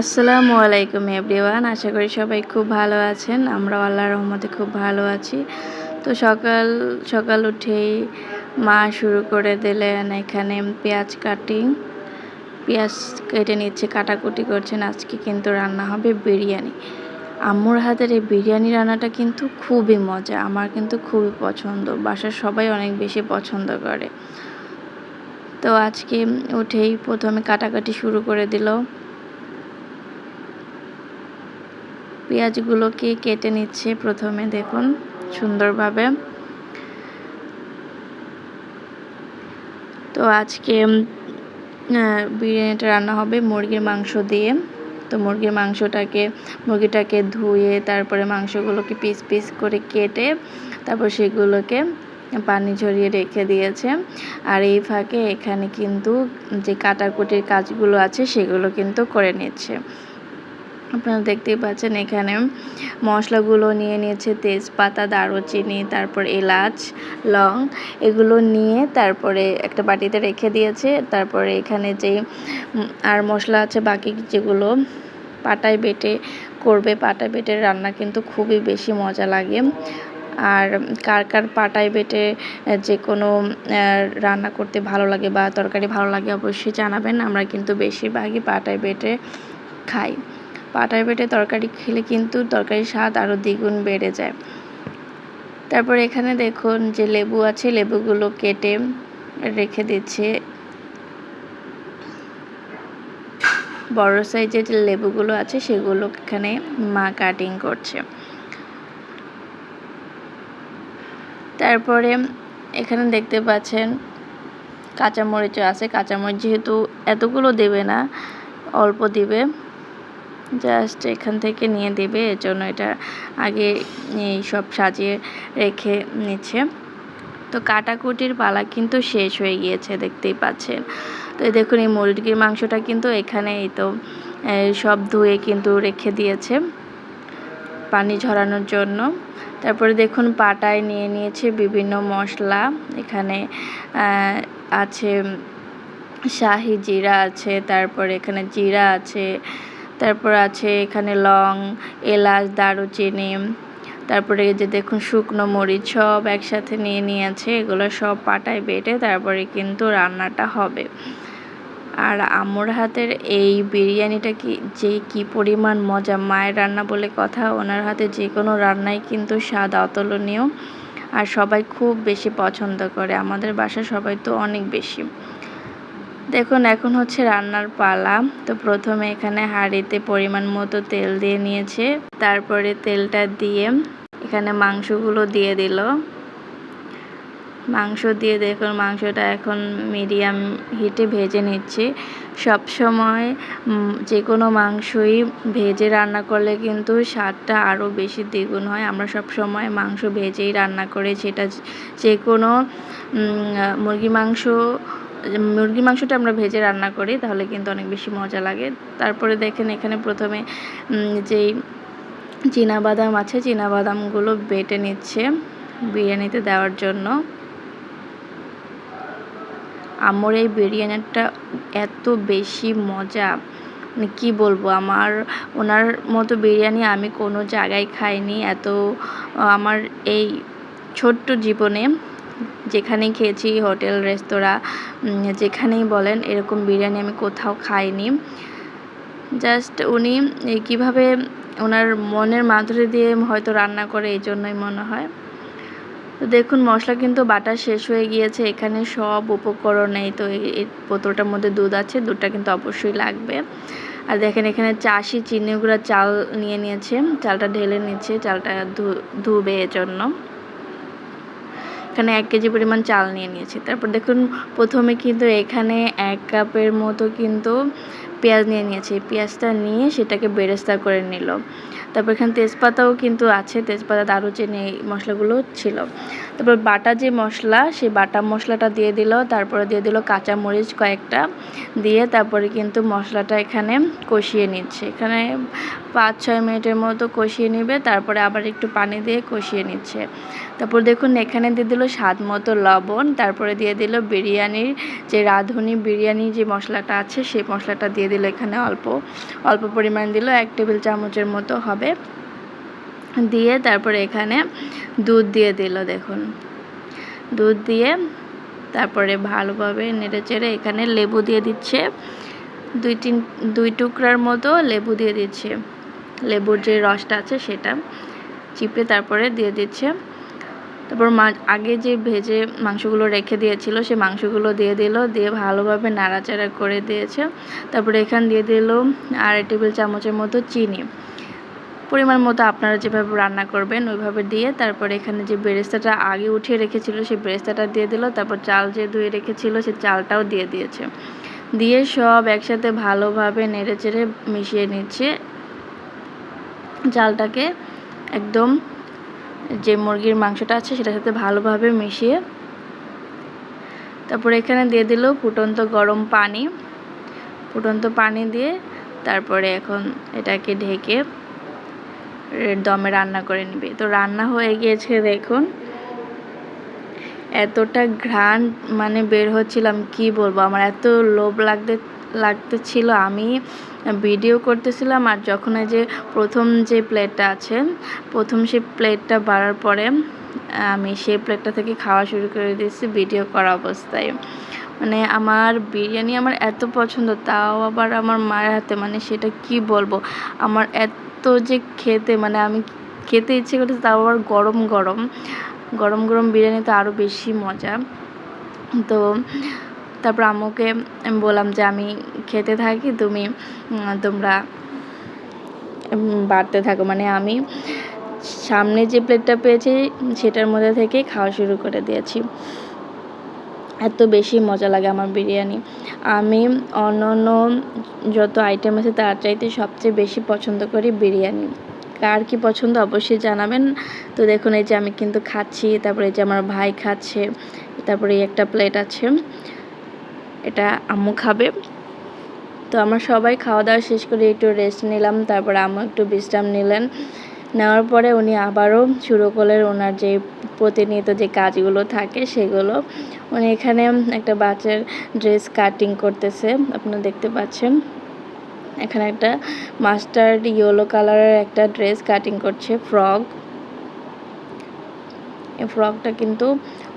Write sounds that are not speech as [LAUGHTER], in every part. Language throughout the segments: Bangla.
আসসালামু আলাইকুম এভরিওয়ান, আশা করি সবাই খুব ভালো আছেন। আমরা আল্লাহর রহমতে খুব ভালো আছি। তো সকাল সকাল উঠেই মা শুরু করে দিলেন এখানে পেঁয়াজ কাটিং। পেঁয়াজ কেটে নিচ্ছে, কাটাকুটি করছেন। আজকে কিন্তু রান্না হবে বিরিয়ানি। আম্মুর হাতের এই বিরিয়ানি রান্নাটা কিন্তু খুবই মজা, আমার কিন্তু খুবই পছন্দ। বাসার সবাই অনেক বেশি পছন্দ করে। তো আজকে উঠেই প্রথমে কাটাকাটি শুরু করে দিল। পেঁয়াজগুলোকে কেটে নিচ্ছে প্রথমে, দেখুন, সুন্দরভাবে। তো আজকে বিরিয়ানিটা রান্না হবে মুরগির মাংস দিয়ে। তো মুরগির মাংসটাকে, মুরগিটাকে ধুয়ে, তারপরে মাংসগুলোকে পিস পিস করে কেটে, তারপর সেগুলোকে পানি ঝরিয়ে রেখে দিয়েছে। আর এই ফাঁকে এখানে কিন্তু যে কাটাকুটির কাজগুলো আছে, সেগুলো কিন্তু করে নিচ্ছে। আপনারা দেখতেই পাচ্ছেন এখানে মশলাগুলো নিয়ে নিয়েছে তেজপাতা, দারুচিনি, তারপর এলাচ, লং এগুলো নিয়ে তারপরে একটা বাটিতে রেখে দিয়েছে। তারপরে এখানে যে আর মশলা আছে বাকি যেগুলো পাটায় বেটে করবে, পাটায় বেটে রান্না কিন্তু খুবই বেশি মজা লাগে। আর কার কার পাটায় বেটে যে কোনো রান্না করতে ভালো লাগে বা তরকারি ভালো লাগে অবশ্যই জানাবেন। আমরা কিন্তু বেশিরভাগই পাটায় বেটে খাই। পাটায় বেটে তরকারি খেলে কিন্তু তরকারির স্বাদ আরও দ্বিগুণ বেড়ে যায়। তারপর এখানে দেখুন যে লেবু আছে, লেবুগুলো কেটে রেখে দিচ্ছে। বড় সাইজের যে লেবুগুলো আছে সেগুলো এখানে মা কাটিং করছে। তারপরে এখানে দেখতে পাচ্ছেন কাঁচামরিচও আছে। কাঁচামরিচ যেহেতু এতগুলো দেবে না, অল্প দিবে। জাস্ট এখান থেকে নিয়ে দেবে, এর জন্য এটা আগে এই সব সাজিয়ে রেখে নিচ্ছে। তো কাটাকুটির পালা কিন্তু শেষ হয়ে গিয়েছে, দেখতেই পাচ্ছেন। তো দেখুন, এই মুরগির মাংসটা কিন্তু এখানে এই তো সব ধুয়ে কিন্তু রেখে দিয়েছে পানি ঝরানোর জন্য। তারপরে দেখুন, পাটায় নিয়ে নিয়েছে বিভিন্ন মশলা। এখানে আছে শাহি জিরা আছে, তারপরে এখানে জিরা আছে তারপর আছে এখানে লং, এলাচ, দারুচিনি, তারপরে যে দেখুন শুকনো মরিচ সব একসাথে নিয়ে নিয়েছে, এগুলো সব পাটায় বেটে তারপরে কিন্তু রান্নাটা হবে। আর আম্মুর হাতের এই বিরিয়ানিটা কি, যে কি পরিমাণ মজা, মায়ের রান্না বলে কথা, ওনার হাতে যে কোনো রান্নাই কিন্তু স্বাদ অতুলনীয়। আর সবাই খুব বেশি পছন্দ করে, আমাদের বাসা সবাই তো অনেক বেশি। দেখুন, এখন হচ্ছে রান্নার পালা। তো প্রথমে এখানে হাঁড়িতে পরিমাণ মতো তেল দিয়ে নিয়েছে। তারপরে তেলটা দিয়ে এখানে মাংসগুলো দিয়ে দিল। মাংস দিয়ে দেখুন, মাংসটা এখন মিডিয়াম হিটে ভেজে নিচ্ছি। সব সময় যে কোনো মাংসই ভেজে রান্না করলে কিন্তু স্বাদটা আরও বেশি দ্বিগুণ হয়। আমরা সব সময় মাংস ভেজেই রান্না করি। সেটা যে কোনো মুরগি মাংস মুরগি মাংসটা আমরা ভেজে রান্না করি, তাহলে কিন্তু অনেক বেশি মজা লাগে। তারপরে দেখেন এখানে প্রথমে যেই বাদাম আছে বাদামগুলো বেটে নিচ্ছে বিরিয়ানিতে দেওয়ার জন্য। আমার এই বিরিয়ানিটা এত বেশি মজা। মানে কী বলব, আমার, ওনার মতো বিরিয়ানি আমি কোনো জায়গায় খাইনি। এত, আমার এই ছোট্ট জীবনে যেখানেই খেয়েছি, হোটেল, রেস্তোরাঁ যেখানেই বলেন, এরকম বিরিয়ানি আমি কোথাও খাইনি। জাস্ট উনি কীভাবে ওনার মনের মাধুরী দিয়ে হয়তো রান্না করে এই জন্যই মনে হয়। তো দেখুন, মশলা কিন্তু বাটা শেষ হয়ে গিয়েছে, এখানে সব উপকরণ নেই তো এই বোতলটার মধ্যে দুধ আছে, দুধটা কিন্তু অবশ্যই লাগবে। আর দেখেন, এখানে চাষি চিনিগুলো চাল নিয়ে নিয়েছে, চালটা ঢেলে নিচ্ছে, চালটা ধুবে জন্য এখানে এক কেজি পরিমাণ চাল নিয়ে নিয়েছি। তারপর দেখুন, প্রথমে কিন্তু এখানে এক কাপের মতো কিন্তু পেঁয়াজ নিয়ে নিয়েছি। পেঁয়াজটা নিয়ে সেটাকে বেরেস্তা করে নিল। তারপর এখানে তেজপাতাও কিন্তু আছে, তেজপাতা, দারুচিনি মশলাগুলো ছিল। তারপর বাটা যে মশলা, সেই বাটা মশলাটা দিয়ে দিল। তারপরে দিয়ে দিল কাঁচামরিচ কয়েকটা। দিয়ে তারপরে কিন্তু মশলাটা এখানে কষিয়ে নিচ্ছে। এখানে পাঁচ, ছয় মিনিটের মতো কষিয়ে নেবে। তারপরে আবার একটু পানি দিয়ে কষিয়ে নিচ্ছে। তারপর দেখুন, এখানে দিয়ে দিল স্বাদ মতো লবণ। তারপরে দিয়ে দিল বিরিয়ানির যে রাঁধুনি বিরিয়ানি যে মশলাটা আছে, সেই মশলাটা দিয়ে দিল এখানে অল্প অল্প পরিমাণ দিল এক টেবিল চামচের মতো হবে। দিয়ে তারপরে এখানে দুধ দিয়ে দিল, দেখুন। দুধ দিয়ে তারপরে ভালোভাবে নেড়ে চেড়ে এখানে লেবু দিয়ে দিচ্ছে। দুই তিন, দুই টুকরার মতো লেবু দিয়ে দিচ্ছে। লেবুর যে রসটা আছে সেটা চিপে তারপরে দিয়ে দিচ্ছে। তারপর মা আগে যে ভেজে মাংসগুলো রেখে দিয়েছিল, সে মাংসগুলো দিয়ে দিল, দিয়ে ভালোভাবে নাড়াচাড়া করে দিয়েছে। তারপরে এখান দিয়ে দিল আড়াই টেবিল চামচের মতো চিনি। পরিমাণ মতো আপনারা যেভাবে রান্না করবেন ওইভাবে দিয়ে, তারপর এখানে যে বেরেস্তাটা আগে উঠিয়ে রেখেছিল সেই বেরেস্তাটা দিয়ে দিল, তারপর চাল যে ধুয়ে রেখেছিল, সে চালটাও দিয়ে দিয়েছে। দিয়ে সব একসাথে ভালোভাবে নেড়ে চেড়ে মিশিয়ে নিচ্ছে। চালটাকে একদম যে মুরগির মাংসটা আছে সেটার সাথে ভালোভাবে মিশিয়ে তারপর এখানে দিয়ে দিল ফুটন্ত গরম পানি। ফুটন্ত পানি দিয়ে তারপরে এখন এটাকে ঢেকে দমে রান্না করে নিবে। তো রান্না হয়ে গিয়েছে দেখুন। এতটা ঘ্রাণ মানে বের হচ্ছিলাম, কি বলব? আমার এত লোভ লাগতে লাগতেছিল, আমি ভিডিও করতেছিলাম আর যখন এই যে প্রথম যে প্লেটটা আছে, প্রথম সেই প্লেটটা বাড়ার পরে আমি সেই প্লেটটা থেকে খাওয়া শুরু করে দিয়েছি ভিডিও করা অবস্থায়। মানে আমার বিরিয়ানি আমার এত পছন্দ, তাও আবার আমার মায়ের হাতে মানে সেটা কি বলব? আমার এত যে খেতে মানে আমি খেতে ইচ্ছে করতেছে, তাও আবার গরম গরম। গরম গরম বিরিয়ানি তো আরও বেশি মজা। তো তারপর আম্মুকে বললাম যে, আমি খেতে থাকি, তুমি তোমরা বাড়তে থাকো। মানে আমি সামনে যে প্লেটটা পেয়েছি, সেটার মধ্যে থেকে খাওয়া শুরু করে দিয়েছি। এত বেশি মজা লাগে আমার বিরিয়ানি। আমি অন্য অন্য যত আইটেম আছে, তার চাইতে সবচেয়ে বেশি পছন্দ করি বিরিয়ানি। কার কি পছন্দ অবশ্যই জানাবেন। তো দেখুন, এই যে আমি কিন্তু খাচ্ছি, তারপরে এই যে আমার ভাই খাচ্ছে, তারপরে একটা প্লেট আছে। এটা আম্মু খাবে। তো আমরা সবাই খাওয়া দাওয়া শেষ করে একটু রেস্ট নিলাম, তারপর আম্মু একটু বিশ্রাম নিলেন। নেওয়ার পরে উনি আবারও শুরু করলেন ওনার যে প্রতিনিয়ত যে কাজগুলো থাকে সেগুলো। উনি এখানে একটা বাচ্চার ড্রেস কাটিং করতেছে, আপনারা দেখতে পাচ্ছেন। এখানে একটা মাস্টার্ড ইয়েলো কালারের একটা ড্রেস কাটিং করছে ফ্রক ফ্রকটা কিন্তু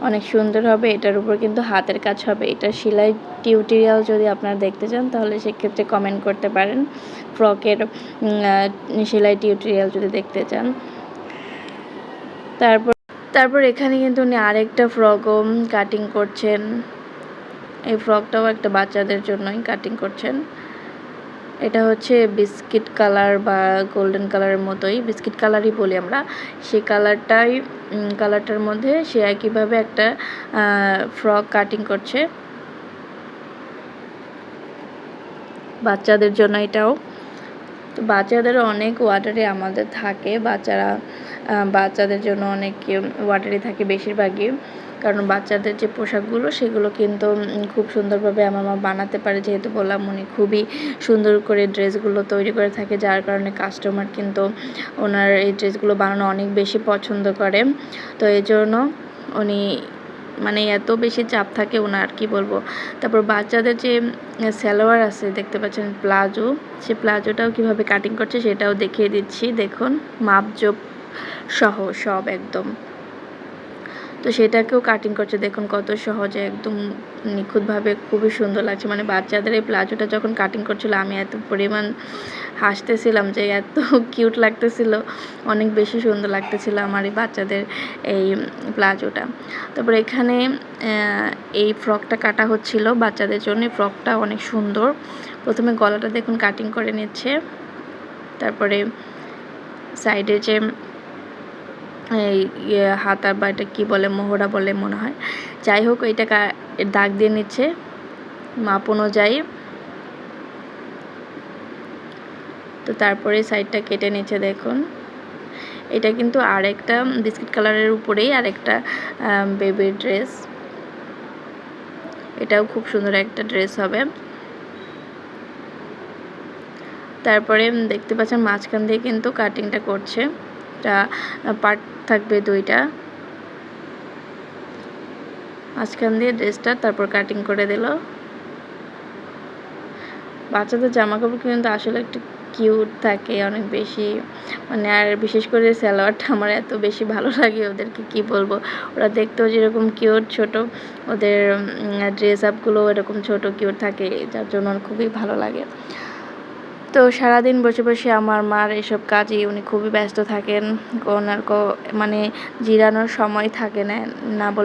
অনেক সুন্দর হবে, এটার উপর কিন্তু হাতের কাজ হবে। এটা সেলাই টিউটোরিয়াল যদি আপনারা দেখতে চান, তাহলে সেক্ষেত্রে কমেন্ট করতে পারেন। ফ্রকের সেলাই টিউটোরিয়াল যদি দেখতে চান। তারপর তারপর এখানে কিন্তু উনি আরেকটা ফ্রকও কাটিং করছেন। এই ফ্রকটাও একটা বাচ্চাদের জন্যই কাটিং করছেন। এটা হচ্ছে বিস্কিট কালার বা গোল্ডেন কালারের মতোই। বিস্কিট কালারই বলি আমরা। সেই কালারটাই কালারটার মধ্যে সে একইভাবে একটা ফ্রক কাটিং করছে। বাচ্চাদের জন্য এটাও। তো বাচ্চাদের অনেক ওয়াটারে আমাদের থাকে। বাচ্চারা বাচ্চাদের জন্য অনেক ওয়াটারে থাকে বেশিরভাগই। কারণ বাচ্চাদের যে পোশাকগুলো, সেগুলো কিন্তু খুব সুন্দরভাবে আমার মা বানাতে পারে। যেহেতু বললাম, উনি খুবই সুন্দর করে ড্রেসগুলো তৈরি করে থাকে, যার কারণে কাস্টমার কিন্তু ওনার এই ড্রেসগুলো বানানো অনেক বেশি পছন্দ করে। তো এই জন্য উনি মানে এত বেশি চাপ থাকে ওনার কি বলব? তারপর বাচ্চাদের যে সালোয়ার আছে, দেখতে পাচ্ছেন প্লাজো, সে প্লাজোটাও কীভাবে কাটিং করছে সেটাও দেখিয়ে দিচ্ছি। দেখুন, মাপজোপ সহ সব একদম। তো সেটাকেও কাটিং করছে। দেখুন কত সহজে একদম নিখুঁতভাবে খুবই সুন্দর লাগছে। মানে বাচ্চাদের এই প্লাজোটা যখন কাটিং করছিল, আমি এত পরিমাণ হাসতেছিলাম যে এত [LAUGHS] কিউট লাগতেছিল। অনেক বেশি সুন্দর লাগতেছিল আমার এই বাচ্চাদের এই প্লাজোটা। তারপর এখানে এই ফ্রকটা কাটা হচ্ছিল বাচ্চাদের জন্য। ফ্রকটা অনেক সুন্দর। প্রথমে গলাটা দেখুন কাটিং করে নিচ্ছে। তারপরে সাইডে যে হাতা বা এটা কী বলে, মোহরা বলে মনে হয়। যাই হোক এটা দাগ দিয়ে নিচ্ছে। মাপ অনুযায়ী। তো তারপরে সাইডটা কেটে নিচ্ছে, দেখুন। এটা কিন্তু আরেকটা বিস্কিট কালারের উপরেই আরেকটা বেবির ড্রেস এটাও খুব সুন্দর একটা ড্রেস হবে। তারপরে দেখতে পাচ্ছেন মাঝখান দিয়ে কিন্তু কাটিংটা করছে। এটা পার্ট থাকবে দুইটা। মাঝখান দিয়ে ড্রেসটা তারপর কাটিং করে দিল। বাচ্চাদের জামা কাপড় কিন্তু আসলে একটু কিউট থাকে, অনেক বেশি মানে আর বিশেষ করে সালোয়ারটা আমার এত বেশি ভালো লাগে, ওদেরকে কি বলব? ওরা দেখতেও যেরকম কিউট ছোট, ওদের ড্রেস আপগুলো এরকম ছোট কিউট থাকে, যার জন্য খুবই ভালো লাগে। তো সারাদিন বসে বসে আমার মার এসব কাজে উনি খুবই ব্যস্ত থাকেন। ওনার মানে জিরানোর সময় থাকে না না বলে